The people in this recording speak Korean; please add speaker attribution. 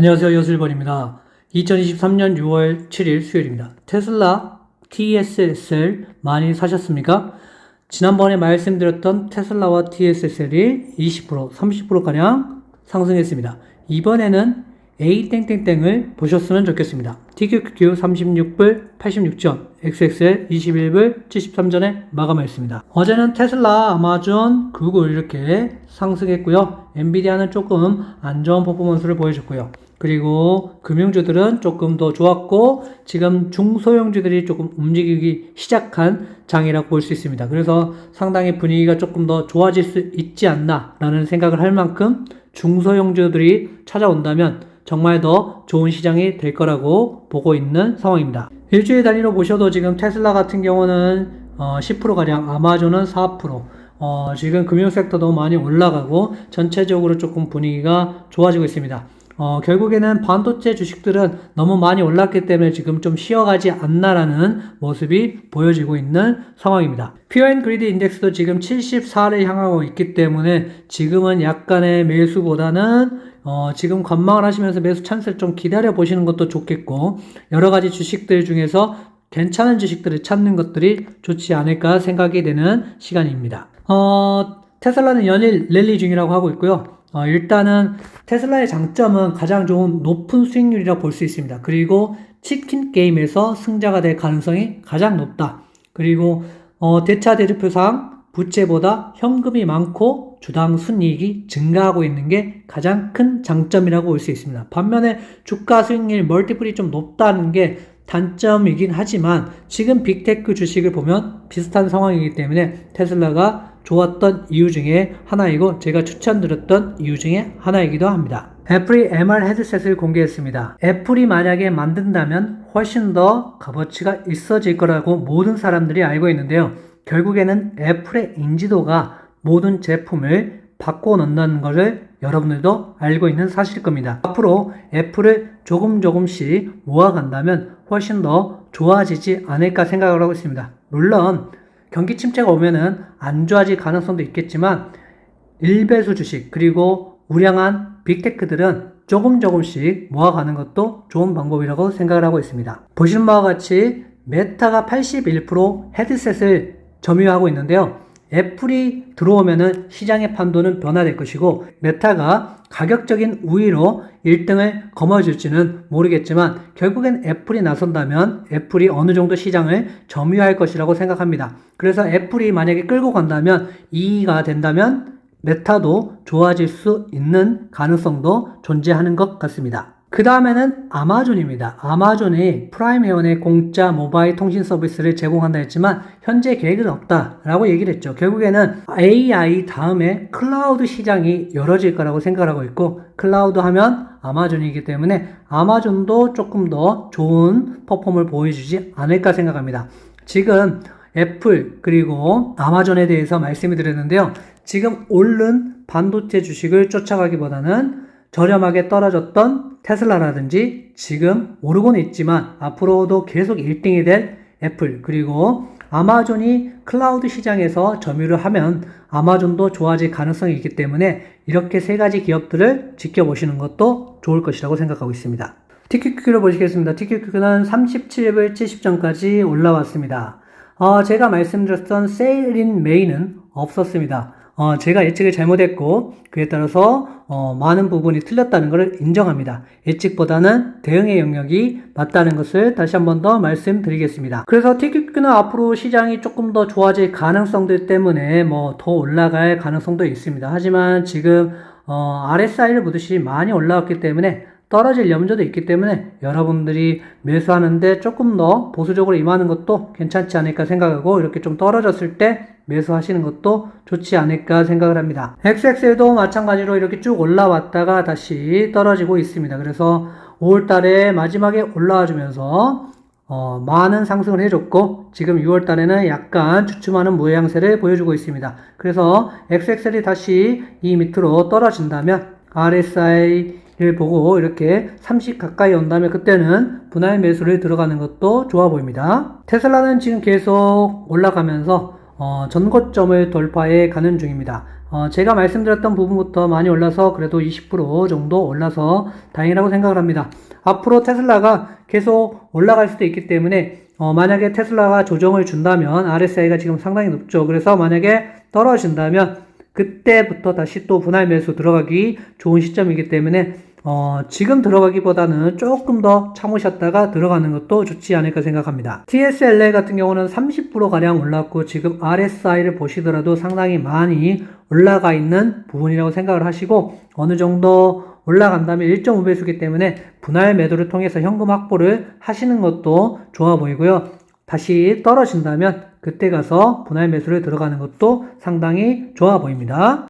Speaker 1: 안녕하세요. 여슬벌입니다. 2023년 6월 7일 수요일입니다. 테슬라 TSSL 많이 사셨습니까? 지난번에 말씀드렸던 테슬라와 TSSL이 20%, 30%가량 상승했습니다. 이번에는 A 땡땡땡을 보셨으면 좋겠습니다. TQQ 36불 86전, XXL 21불 73전에 마감했습니다. 어제는 테슬라, 아마존, 구글 이렇게 상승했고요. 엔비디아는 조금 안 좋은 퍼포먼스를 보여줬고요. 그리고 금융주들은 조금 더 좋았고 지금 중소형주들이 조금 움직이기 시작한 장이라고 볼 수 있습니다. 그래서 상당히 분위기가 조금 더 좋아질 수 있지 않나라는 생각을 할 만큼 중소형주들이 찾아온다면 정말 더 좋은 시장이 될 거라고 보고 있는 상황입니다. 일주일 단위로 보셔도 지금 테슬라 같은 경우는 어, 10%가량, 아마존은 4%, 어, 지금 금융 섹터도 많이 올라가고 전체적으로 조금 분위기가 좋아지고 있습니다. 어, 결국에는 반도체 주식들은 너무 많이 올랐기 때문에 지금 좀 쉬어가지 않나라는 모습이 보여지고 있는 상황입니다. 퓨어앤 그리드 인덱스도 지금 74를 향하고 있기 때문에 지금은 약간의 매수보다는 어, 지금 관망을 하시면서 매수 찬스를 좀 기다려 보시는 것도 좋겠고 여러 가지 주식들 중에서 괜찮은 주식들을 찾는 것들이 좋지 않을까 생각이 되는 시간입니다. 어, 테슬라는 연일 랠리 중이라고 하고 있고요. 어, 일단은 테슬라의 장점은 가장 좋은 높은 수익률이라고 볼 수 있습니다. 그리고 치킨 게임에서 승자가 될 가능성이 가장 높다. 그리고 어, 대차 대조표상 부채보다 현금이 많고 주당 순이익이 증가하고 있는 게 가장 큰 장점이라고 볼 수 있습니다. 반면에 주가 수익률 멀티플이 좀 높다는 게 단점이긴 하지만 지금 빅테크 주식을 보면 비슷한 상황이기 때문에 테슬라가 좋았던 이유 중에 하나이고 제가 추천드렸던 이유 중에 하나이기도 합니다. 애플이 MR 헤드셋을 공개했습니다. 애플이 만약에 만든다면 훨씬 더 값어치가 있어질 거라고 모든 사람들이 알고 있는데요. 결국에는 애플의 인지도가 모든 제품을 바꿔 넣는다는 것을 여러분들도 알고 있는 사실일 겁니다. 앞으로 애플을 조금 조금씩 모아간다면 훨씬 더 좋아지지 않을까 생각을 하고 있습니다. 물론 경기 침체가 오면은 안 좋아질 가능성도 있겠지만 일배수 주식 그리고 우량한 빅테크들은 조금 조금씩 모아가는 것도 좋은 방법이라고 생각을 하고 있습니다. 보시는 바와 같이 메타가 81% 헤드셋을 점유하고 있는데요. 애플이 들어오면은 시장의 판도는 변화될 것이고 메타가 가격적인 우위로 1등을 거머쥘지는 모르겠지만 결국엔 애플이 나선다면 애플이 어느 정도 시장을 점유할 것이라고 생각합니다. 그래서 애플이 만약에 끌고 간다면 2위가 된다면 메타도 좋아질 수 있는 가능성도 존재하는 것 같습니다. 그 다음에는 아마존입니다. 아마존이 프라임 회원의 공짜 모바일 통신 서비스를 제공한다 했지만 현재 계획은 없다라고 얘기를 했죠. 결국에는 AI 다음에 클라우드 시장이 열어질 거라고 생각하고 있고 클라우드 하면 아마존이기 때문에 아마존도 조금 더 좋은 퍼폼을 보여주지 않을까 생각합니다. 지금 애플 그리고 아마존에 대해서 말씀을 드렸는데요. 지금 오른 반도체 주식을 쫓아가기보다는 저렴하게 떨어졌던 테슬라라든지 지금 오르고는 있지만 앞으로도 계속 1등이 될 애플 그리고 아마존이 클라우드 시장에서 점유를 하면 아마존도 좋아질 가능성이 있기 때문에 이렇게 세 가지 기업들을 지켜보시는 것도 좋을 것이라고 생각하고 있습니다. TQQ를 보시겠습니다. TQQ는 37불 70전까지 올라왔습니다. 어, 제가 말씀드렸던 세일인 메인은 없었습니다. 어, 제가 예측을 잘못했고 그에 따라서 어, 많은 부분이 틀렸다는 것을 인정합니다. 예측보다는 대응의 영역이 맞다는 것을 다시 한 번 더 말씀드리겠습니다. 그래서 TQQ는 앞으로 시장이 조금 더 좋아질 가능성들 때문에 뭐 더 올라갈 가능성도 있습니다. 하지만 지금 어, RSI를 보듯이 많이 올라왔기 때문에 떨어질 염려도 있기 때문에 여러분들이 매수하는데 조금 더 보수적으로 임하는 것도 괜찮지 않을까 생각하고 이렇게 좀 떨어졌을 때 매수하시는 것도 좋지 않을까 생각을 합니다. XXL도 마찬가지로 이렇게 쭉 올라왔다가 다시 떨어지고 있습니다. 그래서 5월 달에 마지막에 올라와 주면서 어, 많은 상승을 해줬고 지금 6월 달에는 약간 주춤하는 모양새를 보여주고 있습니다. 그래서 XXL이 다시 이 밑으로 떨어진다면 RSI 를 보고 이렇게 30 가까이 온다면 그때는 분할 매수를 들어가는 것도 좋아 보입니다. 테슬라는 지금 계속 올라가면서 어, 전고점을 돌파해 가는 중입니다. 어, 제가 말씀드렸던 부분부터 많이 올라서 그래도 20% 정도 올라서 다행이라고 생각을 합니다. 앞으로 테슬라가 계속 올라갈 수도 있기 때문에 어, 만약에 테슬라가 조정을 준다면 RSI가 지금 상당히 높죠. 그래서 만약에 떨어진다면 그때부터 다시 또 분할 매수 들어가기 좋은 시점이기 때문에 어, 지금 들어가기보다는 조금 더 참으셨다가 들어가는 것도 좋지 않을까 생각합니다. TSLA 같은 경우는 30%가량 올랐고 지금 RSI를 보시더라도 상당히 많이 올라가 있는 부분이라고 생각을 하시고 어느 정도 올라간다면 1.5배수기 때문에 분할 매도를 통해서 현금 확보를 하시는 것도 좋아 보이고요. 다시 떨어진다면 그때 가서 분할 매수를 들어가는 것도 상당히 좋아 보입니다.